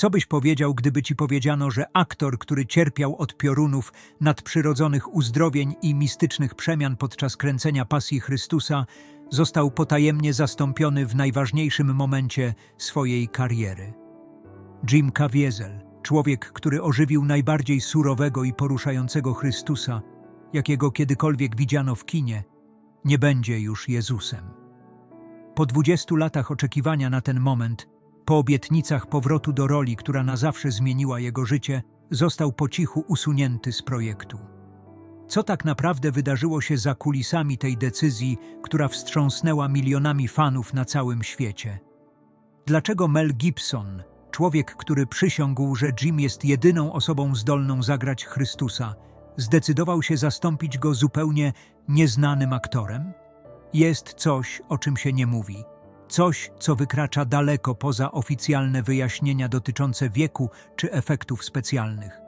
Co byś powiedział, gdyby ci powiedziano, że aktor, który cierpiał od piorunów, nadprzyrodzonych uzdrowień i mistycznych przemian podczas kręcenia pasji Chrystusa, został potajemnie zastąpiony w najważniejszym momencie swojej kariery? Jim Caviezel, człowiek, który ożywił najbardziej surowego i poruszającego Chrystusa, jakiego kiedykolwiek widziano w kinie, nie będzie już Jezusem. Po dwudziestu latach oczekiwania na ten moment, po obietnicach powrotu do roli, która na zawsze zmieniła jego życie, został po cichu usunięty z projektu. Co tak naprawdę wydarzyło się za kulisami tej decyzji, która wstrząsnęła milionami fanów na całym świecie? Dlaczego Mel Gibson, człowiek, który przysiągł, że Jim jest jedyną osobą zdolną zagrać Chrystusa, zdecydował się zastąpić go zupełnie nieznanym aktorem? Jest coś, o czym się nie mówi. Coś, co wykracza daleko poza oficjalne wyjaśnienia dotyczące wieku czy efektów specjalnych.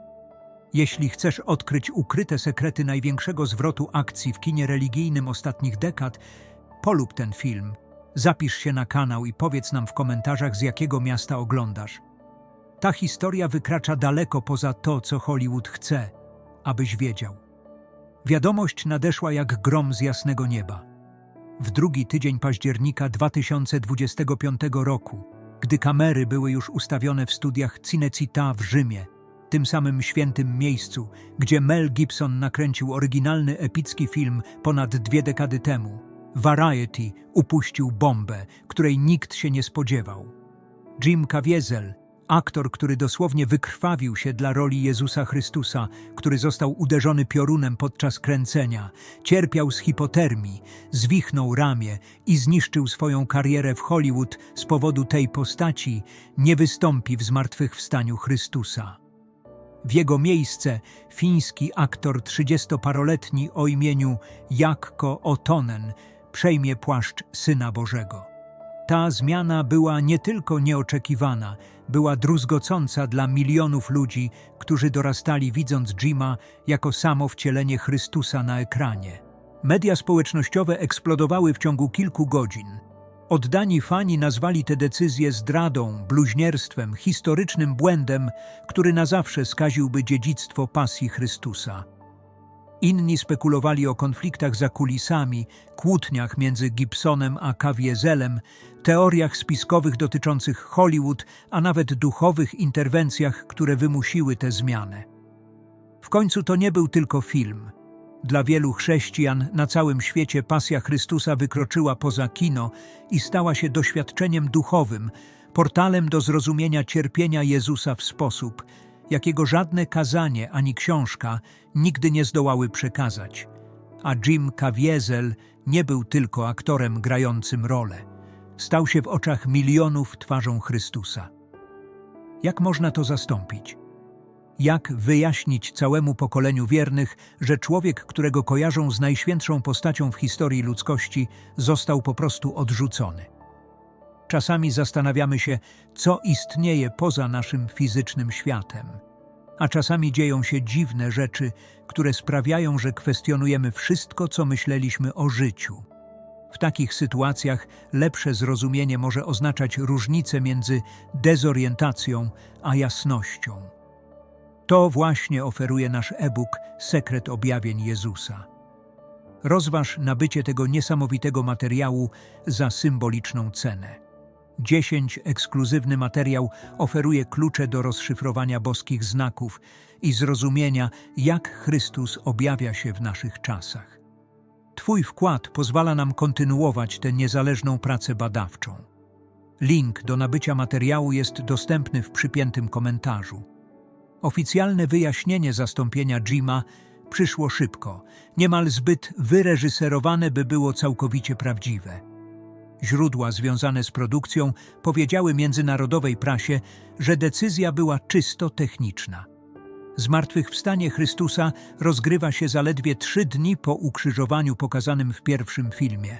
Jeśli chcesz odkryć ukryte sekrety największego zwrotu akcji w kinie religijnym ostatnich dekad, polub ten film, zapisz się na kanał i powiedz nam w komentarzach, z jakiego miasta oglądasz. Ta historia wykracza daleko poza to, co Hollywood chce, abyś wiedział. Wiadomość nadeszła jak grom z jasnego nieba. W drugi tydzień października 2025 roku, gdy kamery były już ustawione w studiach Cinecittà w Rzymie, tym samym świętym miejscu, gdzie Mel Gibson nakręcił oryginalny epicki film ponad dwie dekady temu, Variety upuścił bombę, której nikt się nie spodziewał. Jim Caviezel, aktor, który dosłownie wykrwawił się dla roli Jezusa Chrystusa, który został uderzony piorunem podczas kręcenia, cierpiał z hipotermii, zwichnął ramię i zniszczył swoją karierę w Hollywood z powodu tej postaci, nie wystąpi w zmartwychwstaniu Chrystusa. W jego miejsce fiński aktor 30-paroletni o imieniu Jakko Otonen przejmie płaszcz Syna Bożego. Ta zmiana była nie tylko nieoczekiwana, była druzgocąca dla milionów ludzi, którzy dorastali widząc Jima jako samo wcielenie Chrystusa na ekranie. Media społecznościowe eksplodowały w ciągu kilku godzin. Oddani fani nazwali tę decyzję zdradą, bluźnierstwem, historycznym błędem, który na zawsze skaziłby dziedzictwo pasji Chrystusa. Inni spekulowali o konfliktach za kulisami, kłótniach między Gibsonem a Caviezelem, teoriach spiskowych dotyczących Hollywood, a nawet duchowych interwencjach, które wymusiły tę zmianę. W końcu to nie był tylko film. Dla wielu chrześcijan na całym świecie pasja Chrystusa wykroczyła poza kino i stała się doświadczeniem duchowym, portalem do zrozumienia cierpienia Jezusa w sposób, jakiego żadne kazanie ani książka nigdy nie zdołały przekazać. A Jim Caviezel nie był tylko aktorem grającym rolę. Stał się w oczach milionów twarzą Chrystusa. Jak można to zastąpić? Jak wyjaśnić całemu pokoleniu wiernych, że człowiek, którego kojarzą z najświętszą postacią w historii ludzkości, został po prostu odrzucony? Czasami zastanawiamy się, co istnieje poza naszym fizycznym światem. A czasami dzieją się dziwne rzeczy, które sprawiają, że kwestionujemy wszystko, co myśleliśmy o życiu. W takich sytuacjach lepsze zrozumienie może oznaczać różnicę między dezorientacją a jasnością. To właśnie oferuje nasz e-book Sekret objawień Jezusa. Rozważ nabycie tego niesamowitego materiału za symboliczną cenę. 10 ekskluzywny materiał oferuje klucze do rozszyfrowania boskich znaków i zrozumienia, jak Chrystus objawia się w naszych czasach. Twój wkład pozwala nam kontynuować tę niezależną pracę badawczą. Link do nabycia materiału jest dostępny w przypiętym komentarzu. Oficjalne wyjaśnienie zastąpienia Jima przyszło szybko, niemal zbyt wyreżyserowane, by było całkowicie prawdziwe. Źródła związane z produkcją powiedziały międzynarodowej prasie, że decyzja była czysto techniczna. Zmartwychwstanie Chrystusa rozgrywa się zaledwie trzy dni po ukrzyżowaniu pokazanym w pierwszym filmie.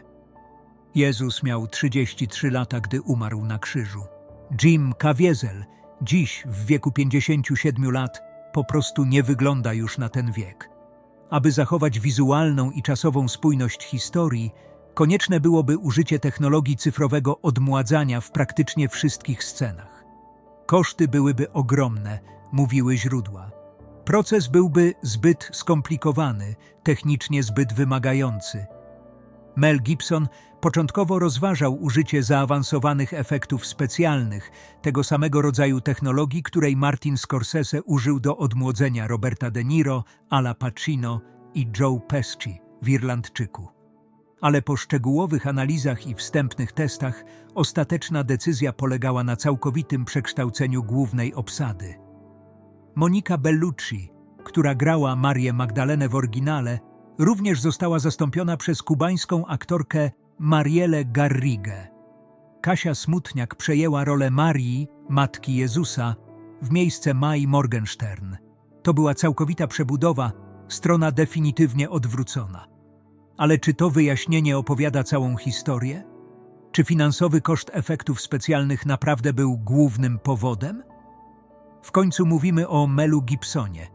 Jezus miał 33 lata, gdy umarł na krzyżu. Jim Caviezel, dziś w wieku 57 lat, po prostu nie wygląda już na ten wiek. Aby zachować wizualną i czasową spójność historii, konieczne byłoby użycie technologii cyfrowego odmładzania w praktycznie wszystkich scenach. Koszty byłyby ogromne, mówiły źródła. Proces byłby zbyt skomplikowany, technicznie zbyt wymagający. Mel Gibson początkowo rozważał użycie zaawansowanych efektów specjalnych, tego samego rodzaju technologii, której Martin Scorsese użył do odmłodzenia Roberta De Niro, Ala Pacino i Joe Pesci w Irlandczyku. Ale po szczegółowych analizach i wstępnych testach ostateczna decyzja polegała na całkowitym przekształceniu głównej obsady. Monika Bellucci, która grała Marię Magdalenę w oryginale, również została zastąpiona przez kubańską aktorkę Marielę Garrigę. Kasia Smutniak przejęła rolę Marii, matki Jezusa, w miejsce Mai Morgenstern. To była całkowita przebudowa, strona definitywnie odwrócona. Ale czy to wyjaśnienie opowiada całą historię? Czy finansowy koszt efektów specjalnych naprawdę był głównym powodem? W końcu mówimy o Melu Gibsonie,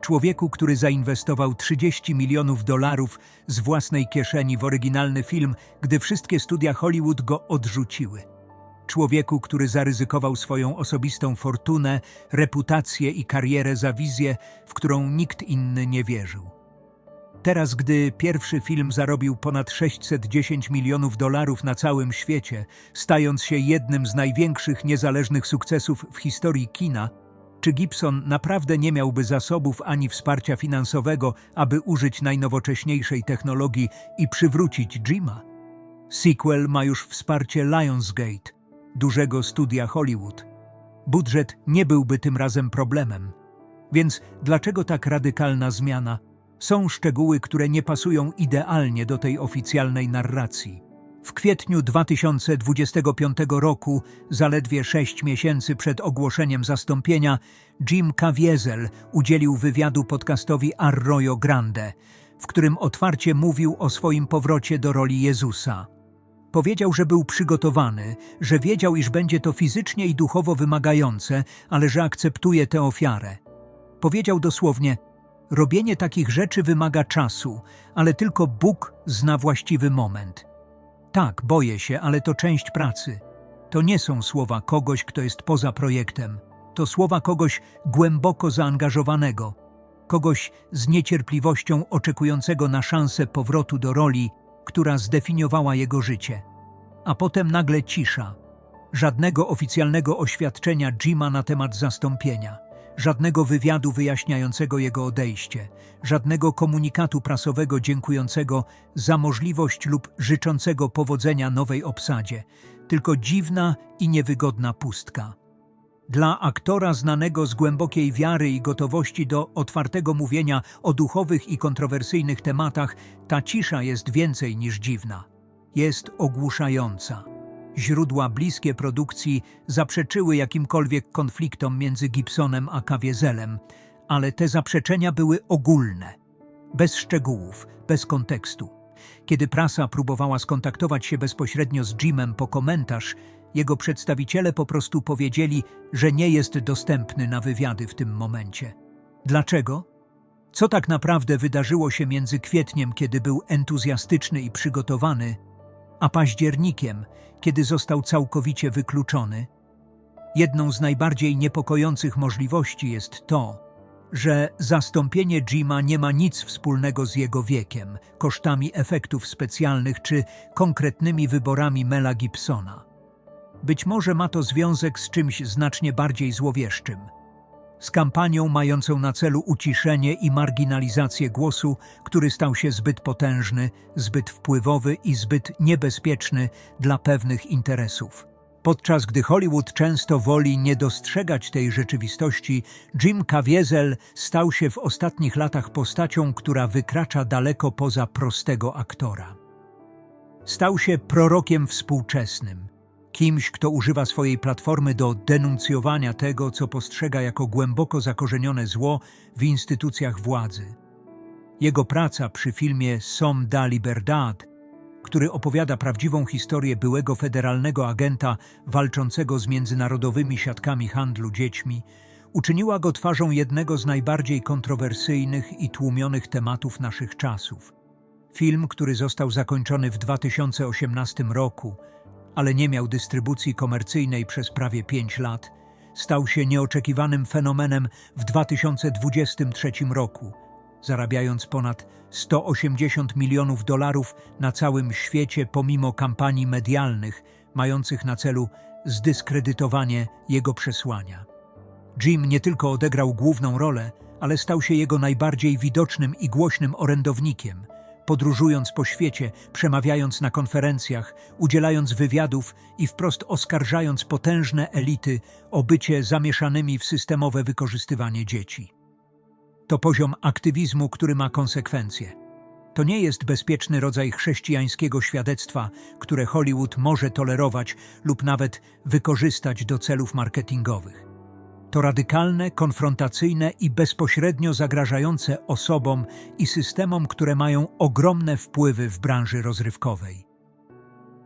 człowieku, który zainwestował 30 milionów dolarów z własnej kieszeni w oryginalny film, gdy wszystkie studia Hollywood go odrzuciły. Człowieku, który zaryzykował swoją osobistą fortunę, reputację i karierę za wizję, w którą nikt inny nie wierzył. Teraz, gdy pierwszy film zarobił ponad 610 milionów dolarów na całym świecie, stając się jednym z największych niezależnych sukcesów w historii kina, czy Gibson naprawdę nie miałby zasobów ani wsparcia finansowego, aby użyć najnowocześniejszej technologii i przywrócić Jima? Sequel ma już wsparcie Lionsgate, dużego studia Hollywood. Budżet nie byłby tym razem problemem. Więc dlaczego tak radykalna zmiana? Są szczegóły, które nie pasują idealnie do tej oficjalnej narracji. W kwietniu 2025 roku, zaledwie sześć miesięcy przed ogłoszeniem zastąpienia, Jim Caviezel udzielił wywiadu podcastowi Arroyo Grande, w którym otwarcie mówił o swoim powrocie do roli Jezusa. Powiedział, że był przygotowany, że wiedział, iż będzie to fizycznie i duchowo wymagające, ale że akceptuje tę ofiarę. Powiedział dosłownie: Robienie takich rzeczy wymaga czasu, ale tylko Bóg zna właściwy moment. Tak, boję się, ale to część pracy. To nie są słowa kogoś, kto jest poza projektem. To słowa kogoś głęboko zaangażowanego, kogoś z niecierpliwością oczekującego na szansę powrotu do roli, która zdefiniowała jego życie. A potem nagle cisza. Żadnego oficjalnego oświadczenia Jima na temat zastąpienia żadnego wywiadu wyjaśniającego jego odejście, żadnego komunikatu prasowego dziękującego za możliwość lub życzącego powodzenia nowej obsadzie, tylko dziwna i niewygodna pustka. Dla aktora znanego z głębokiej wiary i gotowości do otwartego mówienia o duchowych i kontrowersyjnych tematach, ta cisza jest więcej niż dziwna. Jest ogłuszająca. Źródła bliskie produkcji zaprzeczyły jakimkolwiek konfliktom między Gibsonem a Caviezelem, ale te zaprzeczenia były ogólne, bez szczegółów, bez kontekstu. Kiedy prasa próbowała skontaktować się bezpośrednio z Jimem po komentarz, jego przedstawiciele po prostu powiedzieli, że nie jest dostępny na wywiady w tym momencie. Dlaczego? Co tak naprawdę wydarzyło się między kwietniem, kiedy był entuzjastyczny i przygotowany, a październikiem, kiedy został całkowicie wykluczony. Jedną z najbardziej niepokojących możliwości jest to, że zastąpienie Jima nie ma nic wspólnego z jego wiekiem, kosztami efektów specjalnych czy konkretnymi wyborami Mela Gibsona. Być może ma to związek z czymś znacznie bardziej złowieszczym – z kampanią mającą na celu uciszenie i marginalizację głosu, który stał się zbyt potężny, zbyt wpływowy i zbyt niebezpieczny dla pewnych interesów. Podczas gdy Hollywood często woli nie dostrzegać tej rzeczywistości, Jim Caviezel stał się w ostatnich latach postacią, która wykracza daleko poza prostego aktora. Stał się prorokiem współczesnym, kimś, kto używa swojej platformy do denuncjowania tego, co postrzega jako głęboko zakorzenione zło w instytucjach władzy. Jego praca przy filmie Som da Liberdad, który opowiada prawdziwą historię byłego federalnego agenta walczącego z międzynarodowymi siatkami handlu dziećmi, uczyniła go twarzą jednego z najbardziej kontrowersyjnych i tłumionych tematów naszych czasów. Film, który został zakończony w 2018 roku, ale nie miał dystrybucji komercyjnej przez prawie pięć lat, stał się nieoczekiwanym fenomenem w 2023 roku, zarabiając ponad 180 milionów dolarów na całym świecie pomimo kampanii medialnych mających na celu zdyskredytowanie jego przesłania. Jim nie tylko odegrał główną rolę, ale stał się jego najbardziej widocznym i głośnym orędownikiem, podróżując po świecie, przemawiając na konferencjach, udzielając wywiadów i wprost oskarżając potężne elity o bycie zamieszanymi w systemowe wykorzystywanie dzieci. To poziom aktywizmu, który ma konsekwencje. To nie jest bezpieczny rodzaj chrześcijańskiego świadectwa, które Hollywood może tolerować lub nawet wykorzystać do celów marketingowych. To radykalne, konfrontacyjne i bezpośrednio zagrażające osobom i systemom, które mają ogromne wpływy w branży rozrywkowej.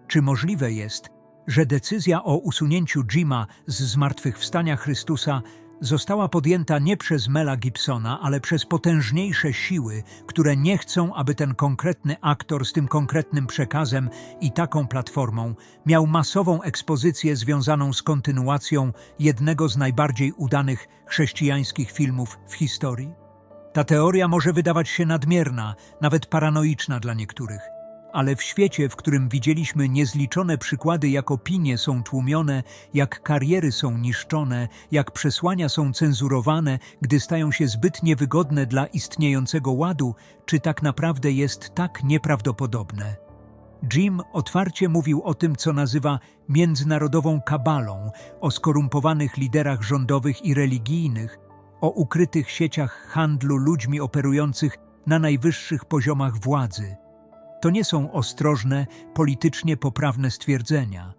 Czy możliwe jest, że decyzja o usunięciu Jima z zmartwychwstania Chrystusa została podjęta nie przez Mela Gibsona, ale przez potężniejsze siły, które nie chcą, aby ten konkretny aktor z tym konkretnym przekazem i taką platformą miał masową ekspozycję związaną z kontynuacją jednego z najbardziej udanych chrześcijańskich filmów w historii? Ta teoria może wydawać się nadmierna, nawet paranoiczna dla niektórych. Ale w świecie, w którym widzieliśmy niezliczone przykłady, jak opinie są tłumione, jak kariery są niszczone, jak przesłania są cenzurowane, gdy stają się zbyt niewygodne dla istniejącego ładu, czy tak naprawdę jest tak nieprawdopodobne? Jim otwarcie mówił o tym, co nazywa międzynarodową kabalą, o skorumpowanych liderach rządowych i religijnych, o ukrytych sieciach handlu ludźmi operujących na najwyższych poziomach władzy. To nie są ostrożne, politycznie poprawne stwierdzenia.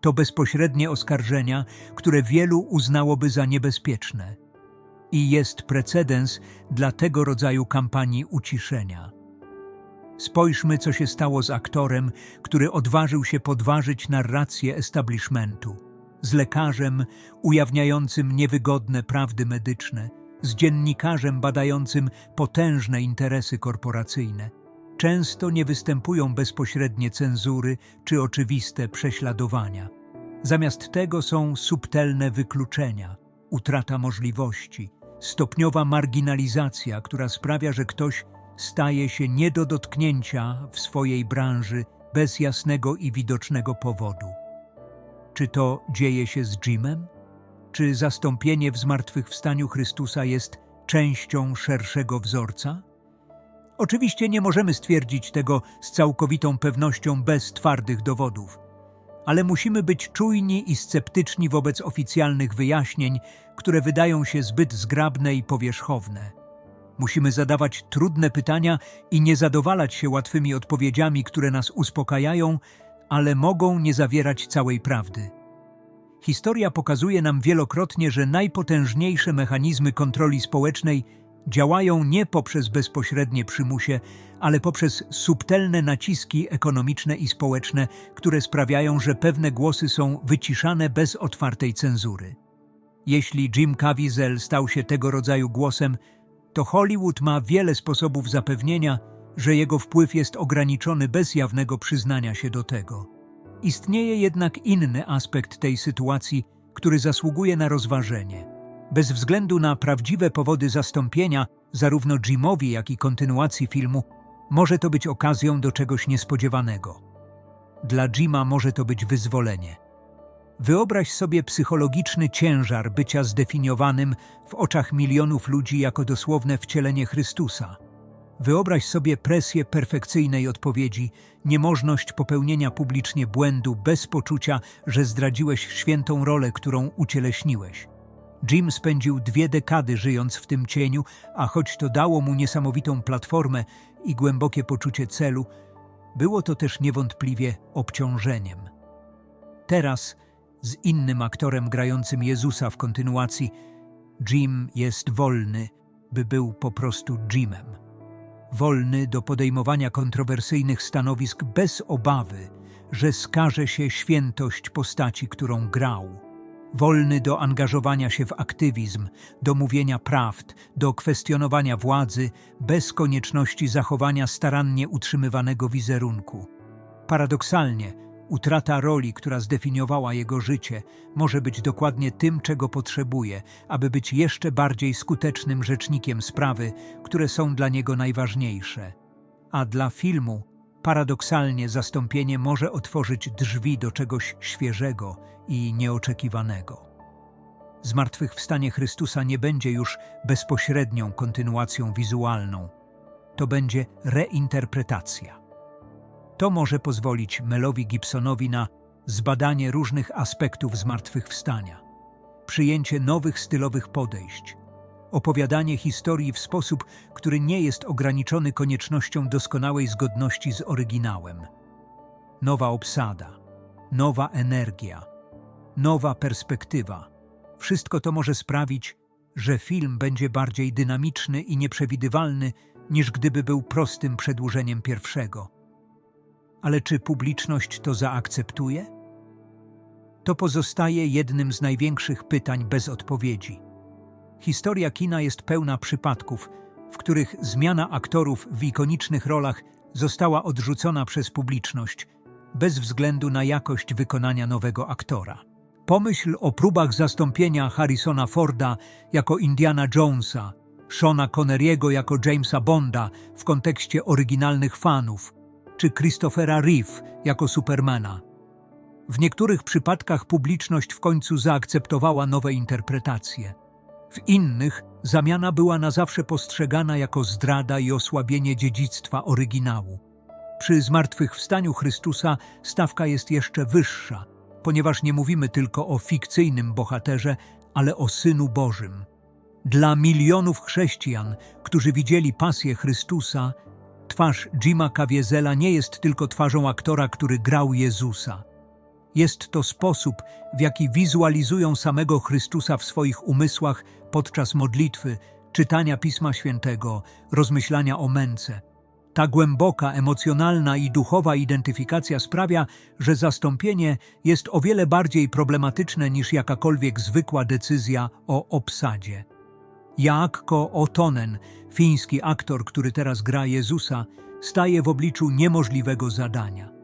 To bezpośrednie oskarżenia, które wielu uznałoby za niebezpieczne. I jest precedens dla tego rodzaju kampanii uciszenia. Spójrzmy, co się stało z aktorem, który odważył się podważyć narrację establishmentu, z lekarzem ujawniającym niewygodne prawdy medyczne, z dziennikarzem badającym potężne interesy korporacyjne. Często nie występują bezpośrednie cenzury czy oczywiste prześladowania. Zamiast tego są subtelne wykluczenia, utrata możliwości, stopniowa marginalizacja, która sprawia, że ktoś staje się nie do dotknięcia w swojej branży bez jasnego i widocznego powodu. Czy to dzieje się z Jimem? Czy zastąpienie w zmartwychwstaniu Chrystusa jest częścią szerszego wzorca? Oczywiście nie możemy stwierdzić tego z całkowitą pewnością bez twardych dowodów, ale musimy być czujni i sceptyczni wobec oficjalnych wyjaśnień, które wydają się zbyt zgrabne i powierzchowne. Musimy zadawać trudne pytania i nie zadowalać się łatwymi odpowiedziami, które nas uspokajają, ale mogą nie zawierać całej prawdy. Historia pokazuje nam wielokrotnie, że najpotężniejsze mechanizmy kontroli społecznej działają nie poprzez bezpośrednie przymusie, ale poprzez subtelne naciski ekonomiczne i społeczne, które sprawiają, że pewne głosy są wyciszane bez otwartej cenzury. Jeśli Jim Caviezel stał się tego rodzaju głosem, to Hollywood ma wiele sposobów zapewnienia, że jego wpływ jest ograniczony bez jawnego przyznania się do tego. Istnieje jednak inny aspekt tej sytuacji, który zasługuje na rozważenie – bez względu na prawdziwe powody zastąpienia, zarówno Jimowi, jak i kontynuacji filmu, może to być okazją do czegoś niespodziewanego. Dla Jima może to być wyzwolenie. Wyobraź sobie psychologiczny ciężar bycia zdefiniowanym w oczach milionów ludzi jako dosłowne wcielenie Chrystusa. Wyobraź sobie presję perfekcyjnej odpowiedzi, niemożność popełnienia publicznie błędu bez poczucia, że zdradziłeś świętą rolę, którą ucieleśniłeś. Jim spędził dwie dekady żyjąc w tym cieniu, a choć to dało mu niesamowitą platformę i głębokie poczucie celu, było to też niewątpliwie obciążeniem. Teraz, z innym aktorem grającym Jezusa w kontynuacji, Jim jest wolny, by był po prostu Jimem. Wolny do podejmowania kontrowersyjnych stanowisk bez obawy, że skaże się świętość postaci, którą grał wolny do angażowania się w aktywizm, do mówienia prawd, do kwestionowania władzy, bez konieczności zachowania starannie utrzymywanego wizerunku. Paradoksalnie, Utrata roli, która zdefiniowała jego życie, może być dokładnie tym, czego potrzebuje, aby być jeszcze bardziej skutecznym rzecznikiem sprawy, które są dla niego najważniejsze. A dla filmu, paradoksalnie, zastąpienie może otworzyć drzwi do czegoś świeżego i nieoczekiwanego. Zmartwychwstanie Chrystusa nie będzie już bezpośrednią kontynuacją wizualną. To będzie reinterpretacja. To może pozwolić Melowi Gibsonowi na zbadanie różnych aspektów zmartwychwstania, przyjęcie nowych stylowych podejść, opowiadanie historii w sposób, który nie jest ograniczony koniecznością doskonałej zgodności z oryginałem. Nowa obsada, nowa energia, nowa perspektywa. Wszystko to może sprawić, że film będzie bardziej dynamiczny i nieprzewidywalny, niż gdyby był prostym przedłużeniem pierwszego. Ale czy publiczność to zaakceptuje? To pozostaje jednym z największych pytań bez odpowiedzi. Historia kina jest pełna przypadków, w których zmiana aktorów w ikonicznych rolach została odrzucona przez publiczność, bez względu na jakość wykonania nowego aktora. Pomyśl o próbach zastąpienia Harrisona Forda jako Indiana Jonesa, Shona Connery'ego jako Jamesa Bonda w kontekście oryginalnych fanów, czy Christophera Reeve jako Supermana. W niektórych przypadkach publiczność w końcu zaakceptowała nowe interpretacje. W innych zamiana była na zawsze postrzegana jako zdrada i osłabienie dziedzictwa oryginału. Przy zmartwychwstaniu Chrystusa stawka jest jeszcze wyższa, ponieważ nie mówimy tylko o fikcyjnym bohaterze, ale o Synu Bożym. Dla milionów chrześcijan, którzy widzieli pasję Chrystusa, twarz Jima Caviezel'a nie jest tylko twarzą aktora, który grał Jezusa. Jest to sposób, w jaki wizualizują samego Chrystusa w swoich umysłach podczas modlitwy, czytania Pisma Świętego, rozmyślania o męce. Ta głęboka, emocjonalna i duchowa identyfikacja sprawia, że zastąpienie jest o wiele bardziej problematyczne niż jakakolwiek zwykła decyzja o obsadzie. Jaakko Otonen, fiński aktor, który teraz gra Jezusa, staje w obliczu niemożliwego zadania.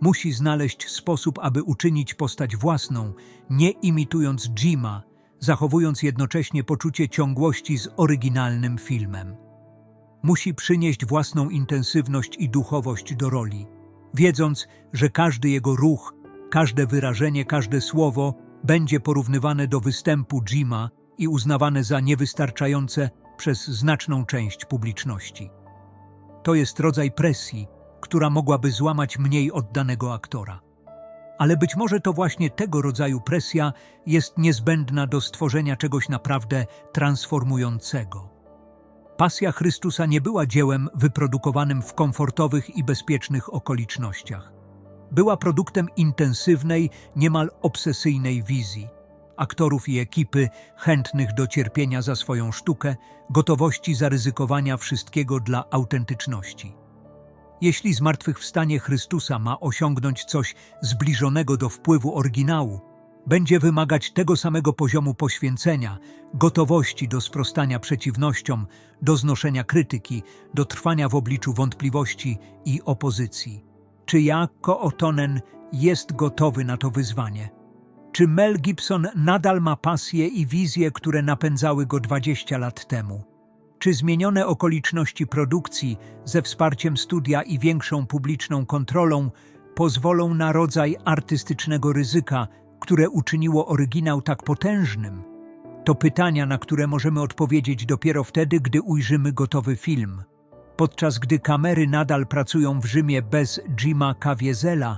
Musi znaleźć sposób, aby uczynić postać własną, nie imitując Jima, zachowując jednocześnie poczucie ciągłości z oryginalnym filmem. Musi przynieść własną intensywność i duchowość do roli, wiedząc, że każdy jego ruch, każde wyrażenie, każde słowo będzie porównywane do występu Jima i uznawane za niewystarczające przez znaczną część publiczności. To jest rodzaj presji, która mogłaby złamać mniej oddanego aktora. Ale być może to właśnie tego rodzaju presja jest niezbędna do stworzenia czegoś naprawdę transformującego. Pasja Chrystusa nie była dziełem wyprodukowanym w komfortowych i bezpiecznych okolicznościach. Była produktem intensywnej, niemal obsesyjnej wizji aktorów i ekipy chętnych do cierpienia za swoją sztukę, gotowości zaryzykowania wszystkiego dla autentyczności. Jeśli zmartwychwstanie Chrystusa ma osiągnąć coś zbliżonego do wpływu oryginału, będzie wymagać tego samego poziomu poświęcenia, gotowości do sprostania przeciwnościom, do znoszenia krytyki, do trwania w obliczu wątpliwości i opozycji. Czy ja, Kootonen, jest gotowy na to wyzwanie? Czy Mel Gibson nadal ma pasje i wizje, które napędzały go 20 lat temu? Czy zmienione okoliczności produkcji ze wsparciem studia i większą publiczną kontrolą pozwolą na rodzaj artystycznego ryzyka, które uczyniło oryginał tak potężnym? To pytania, na które możemy odpowiedzieć dopiero wtedy, gdy ujrzymy gotowy film. Podczas gdy kamery nadal pracują w Rzymie bez Jima Caviezel'a,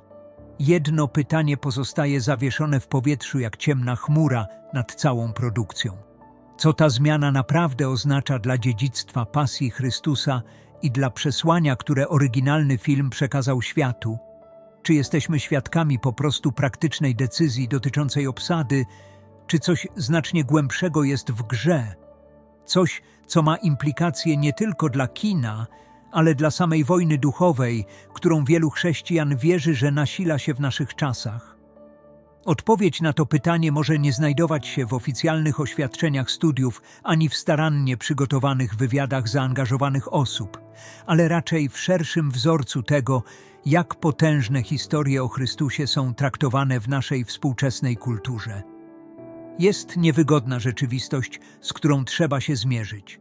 jedno pytanie pozostaje zawieszone w powietrzu jak ciemna chmura nad całą produkcją. Co ta zmiana naprawdę oznacza dla dziedzictwa pasji Chrystusa i dla przesłania, które oryginalny film przekazał światu? Czy jesteśmy świadkami po prostu praktycznej decyzji dotyczącej obsady, czy coś znacznie głębszego jest w grze? Coś, co ma implikacje nie tylko dla kina, ale dla samej wojny duchowej, którą wielu chrześcijan wierzy, że nasila się w naszych czasach. Odpowiedź na to pytanie może nie znajdować się w oficjalnych oświadczeniach studiów ani w starannie przygotowanych wywiadach zaangażowanych osób, ale raczej w szerszym wzorcu tego, jak potężne historie o Chrystusie są traktowane w naszej współczesnej kulturze. Jest niewygodna rzeczywistość, z którą trzeba się zmierzyć.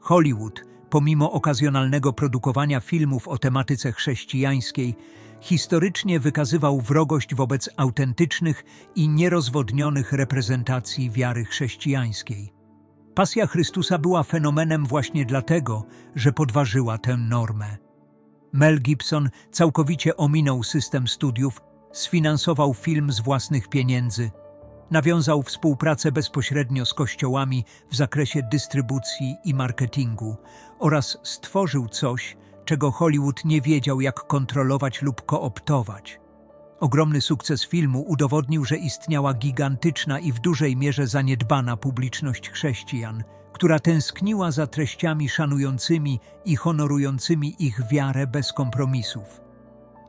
Hollywood, pomimo okazjonalnego produkowania filmów o tematyce chrześcijańskiej, historycznie wykazywał wrogość wobec autentycznych i nierozwodnionych reprezentacji wiary chrześcijańskiej. Pasja Chrystusa była fenomenem właśnie dlatego, że podważyła tę normę. Mel Gibson całkowicie ominął system studiów, sfinansował film z własnych pieniędzy, nawiązał współpracę bezpośrednio z kościołami w zakresie dystrybucji i marketingu oraz stworzył coś, czego Hollywood nie wiedział, jak kontrolować lub kooptować. Ogromny sukces filmu udowodnił, że istniała gigantyczna i w dużej mierze zaniedbana publiczność chrześcijan, która tęskniła za treściami szanującymi i honorującymi ich wiarę bez kompromisów.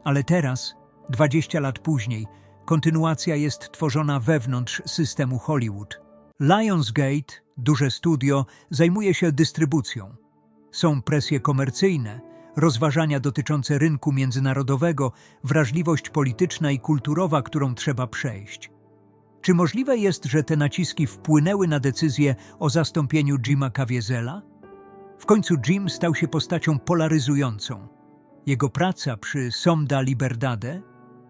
Ale teraz, 20 lat później, kontynuacja jest tworzona wewnątrz systemu Hollywood. Lionsgate, duże studio, zajmuje się dystrybucją. Są presje komercyjne, rozważania dotyczące rynku międzynarodowego, wrażliwość polityczna i kulturowa, którą trzeba przejść. Czy możliwe jest, że te naciski wpłynęły na decyzję o zastąpieniu Jima Caviezel'a? W końcu Jim stał się postacią polaryzującą. Jego praca przy Somda Liberdade,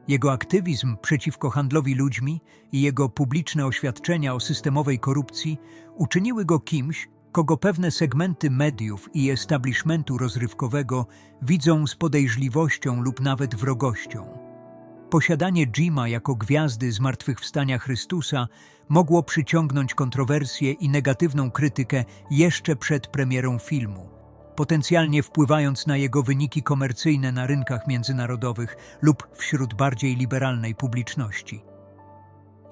jego aktywizm przeciwko handlowi ludźmi i jego publiczne oświadczenia o systemowej korupcji uczyniły go kimś, kogo pewne segmenty mediów i establishmentu rozrywkowego widzą z podejrzliwością lub nawet wrogością. Posiadanie Jima jako gwiazdy zmartwychwstania Chrystusa mogło przyciągnąć kontrowersje i negatywną krytykę jeszcze przed premierą filmu, potencjalnie wpływając na jego wyniki komercyjne na rynkach międzynarodowych lub wśród bardziej liberalnej publiczności.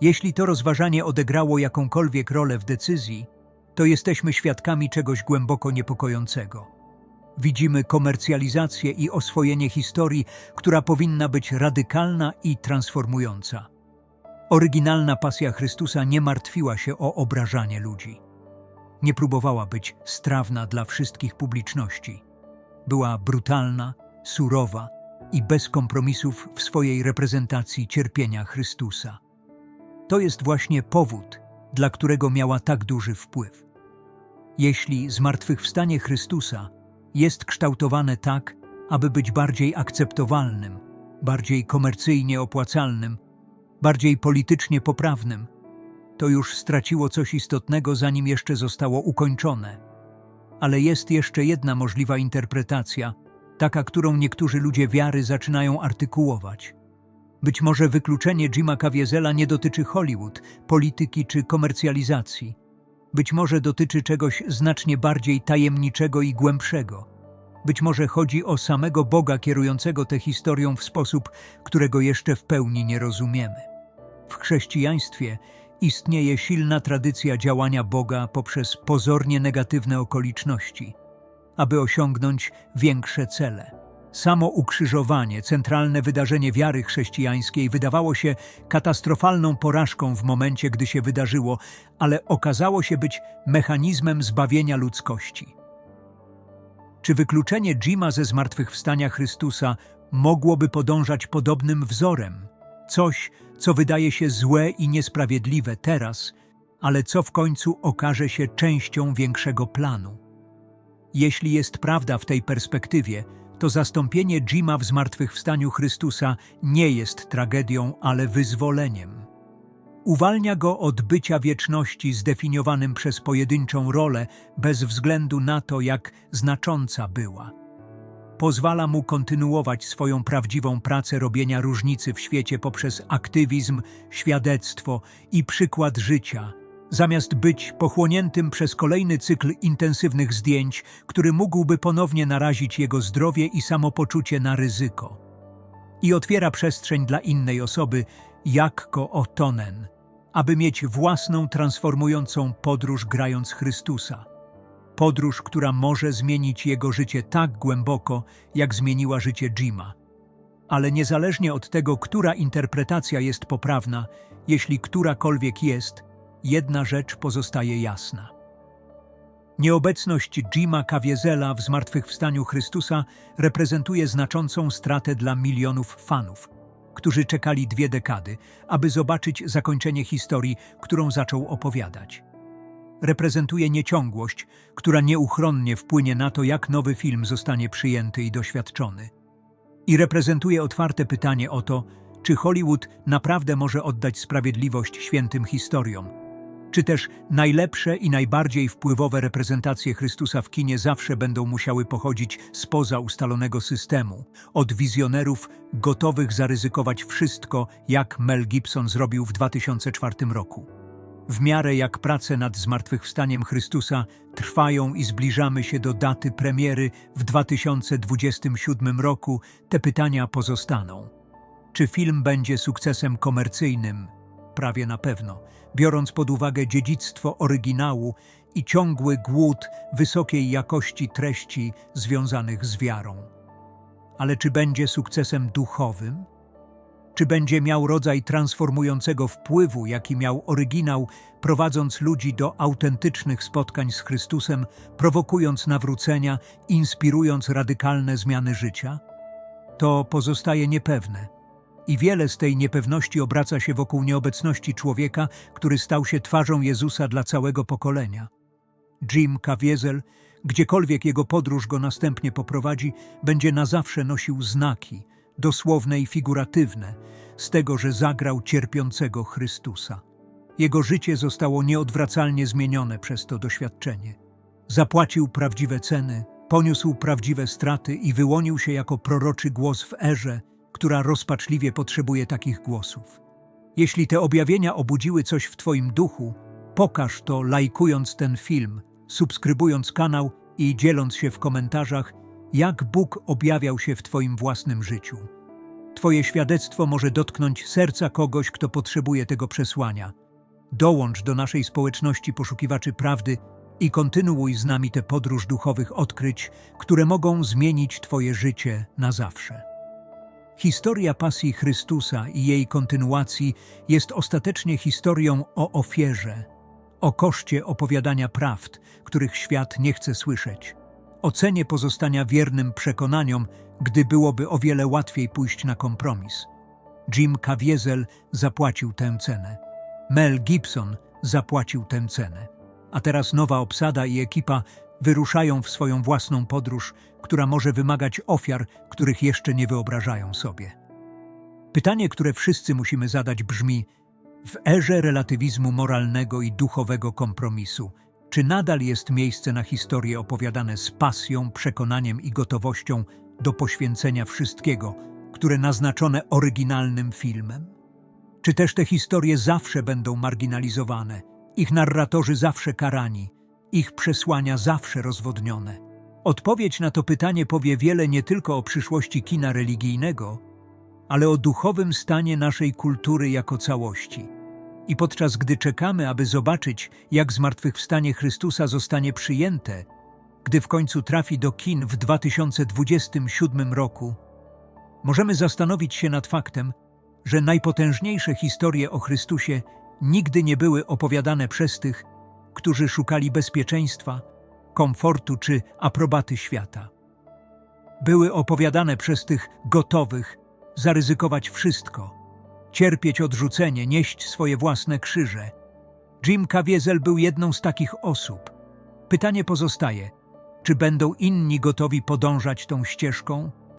Jeśli to rozważanie odegrało jakąkolwiek rolę w decyzji, to jesteśmy świadkami czegoś głęboko niepokojącego. Widzimy komercjalizację i oswojenie historii, która powinna być radykalna i transformująca. Oryginalna pasja Chrystusa nie martwiła się o obrażanie ludzi. Nie próbowała być strawna dla wszystkich publiczności. Była brutalna, surowa i bez kompromisów w swojej reprezentacji cierpienia Chrystusa. To jest właśnie powód, dla którego miała tak duży wpływ. Jeśli zmartwychwstanie Chrystusa jest kształtowane tak, aby być bardziej akceptowalnym, bardziej komercyjnie opłacalnym, bardziej politycznie poprawnym, to już straciło coś istotnego, zanim jeszcze zostało ukończone. Ale jest jeszcze jedna możliwa interpretacja, taka, którą niektórzy ludzie wiary zaczynają artykułować. Być może wykluczenie Jima Caviezel'a nie dotyczy Hollywood, polityki czy komercjalizacji – być może dotyczy czegoś znacznie bardziej tajemniczego i głębszego. Być może chodzi o samego Boga kierującego tę historią w sposób, którego jeszcze w pełni nie rozumiemy. W chrześcijaństwie istnieje silna tradycja działania Boga poprzez pozornie negatywne okoliczności, aby osiągnąć większe cele. Samo ukrzyżowanie, centralne wydarzenie wiary chrześcijańskiej, wydawało się katastrofalną porażką w momencie, gdy się wydarzyło, ale okazało się być mechanizmem zbawienia ludzkości. Czy wykluczenie Jima ze zmartwychwstania Chrystusa mogłoby podążać podobnym wzorem? Coś, co wydaje się złe i niesprawiedliwe teraz, ale co w końcu okaże się częścią większego planu. Jeśli jest prawda w tej perspektywie, to zastąpienie Jima w zmartwychwstaniu Chrystusa nie jest tragedią, ale wyzwoleniem. Uwalnia go od bycia wieczności zdefiniowanym przez pojedynczą rolę bez względu na to, jak znacząca była. Pozwala mu kontynuować swoją prawdziwą pracę robienia różnicy w świecie poprzez aktywizm, świadectwo i przykład życia – zamiast być pochłoniętym przez kolejny cykl intensywnych zdjęć, który mógłby ponownie narazić jego zdrowie i samopoczucie na ryzyko. I otwiera przestrzeń dla innej osoby, Jakko Otonen, aby mieć własną transformującą podróż grając Chrystusa. Podróż, która może zmienić jego życie tak głęboko, jak zmieniła życie Jima. Ale niezależnie od tego, która interpretacja jest poprawna, jeśli którakolwiek jest, jedna rzecz pozostaje jasna. Nieobecność Jima Caviezel'a w zmartwychwstaniu Chrystusa reprezentuje znaczącą stratę dla milionów fanów, którzy czekali dwie dekady, aby zobaczyć zakończenie historii, którą zaczął opowiadać. Reprezentuje nieciągłość, która nieuchronnie wpłynie na to, jak nowy film zostanie przyjęty i doświadczony. I reprezentuje otwarte pytanie o to, czy Hollywood naprawdę może oddać sprawiedliwość świętym historiom, czy też najlepsze i najbardziej wpływowe reprezentacje Chrystusa w kinie zawsze będą musiały pochodzić spoza ustalonego systemu, od wizjonerów gotowych zaryzykować wszystko, jak Mel Gibson zrobił w 2004 roku. W miarę jak prace nad zmartwychwstaniem Chrystusa trwają i zbliżamy się do daty premiery w 2027 roku, te pytania pozostaną. Czy film będzie sukcesem komercyjnym? Prawie na pewno, biorąc pod uwagę dziedzictwo oryginału i ciągły głód wysokiej jakości treści związanych z wiarą. Ale czy będzie sukcesem duchowym? Czy będzie miał rodzaj transformującego wpływu, jaki miał oryginał, prowadząc ludzi do autentycznych spotkań z Chrystusem, prowokując nawrócenia, inspirując radykalne zmiany życia? To pozostaje niepewne. I wiele z tej niepewności obraca się wokół nieobecności człowieka, który stał się twarzą Jezusa dla całego pokolenia. Jim Caviezel, gdziekolwiek jego podróż go następnie poprowadzi, będzie na zawsze nosił znaki, dosłowne i figuratywne, z tego, że zagrał cierpiącego Chrystusa. Jego życie zostało nieodwracalnie zmienione przez to doświadczenie. Zapłacił prawdziwe ceny, poniósł prawdziwe straty i wyłonił się jako proroczy głos w erze, która rozpaczliwie potrzebuje takich głosów. Jeśli te objawienia obudziły coś w Twoim duchu, pokaż to lajkując ten film, subskrybując kanał i dzieląc się w komentarzach, jak Bóg objawiał się w Twoim własnym życiu. Twoje świadectwo może dotknąć serca kogoś, kto potrzebuje tego przesłania. Dołącz do naszej społeczności poszukiwaczy prawdy i kontynuuj z nami tę podróż duchowych odkryć, które mogą zmienić Twoje życie na zawsze. Historia pasji Chrystusa i jej kontynuacji jest ostatecznie historią o ofierze, o koszcie opowiadania prawd, których świat nie chce słyszeć, o cenie pozostania wiernym przekonaniom, gdy byłoby o wiele łatwiej pójść na kompromis. Jim Caviezel zapłacił tę cenę. Mel Gibson zapłacił tę cenę. A teraz nowa obsada i ekipa wyruszają w swoją własną podróż, która może wymagać ofiar, których jeszcze nie wyobrażają sobie. Pytanie, które wszyscy musimy zadać brzmi: w erze relatywizmu moralnego i duchowego kompromisu, czy nadal jest miejsce na historie opowiadane z pasją, przekonaniem i gotowością do poświęcenia wszystkiego, które naznaczone oryginalnym filmem? Czy też te historie zawsze będą marginalizowane, ich narratorzy zawsze karani, ich przesłania zawsze rozwodnione? Odpowiedź na to pytanie powie wiele nie tylko o przyszłości kina religijnego, ale o duchowym stanie naszej kultury jako całości. I podczas gdy czekamy, aby zobaczyć, jak zmartwychwstanie Chrystusa zostanie przyjęte, gdy w końcu trafi do kin w 2027 roku, możemy zastanowić się nad faktem, że najpotężniejsze historie o Chrystusie nigdy nie były opowiadane przez tych, którzy szukali bezpieczeństwa, komfortu czy aprobaty świata. Były opowiadane przez tych gotowych zaryzykować wszystko, cierpieć odrzucenie, nieść swoje własne krzyże. Jim Caviezel był jedną z takich osób. Pytanie pozostaje, czy będą inni gotowi podążać tą ścieżką?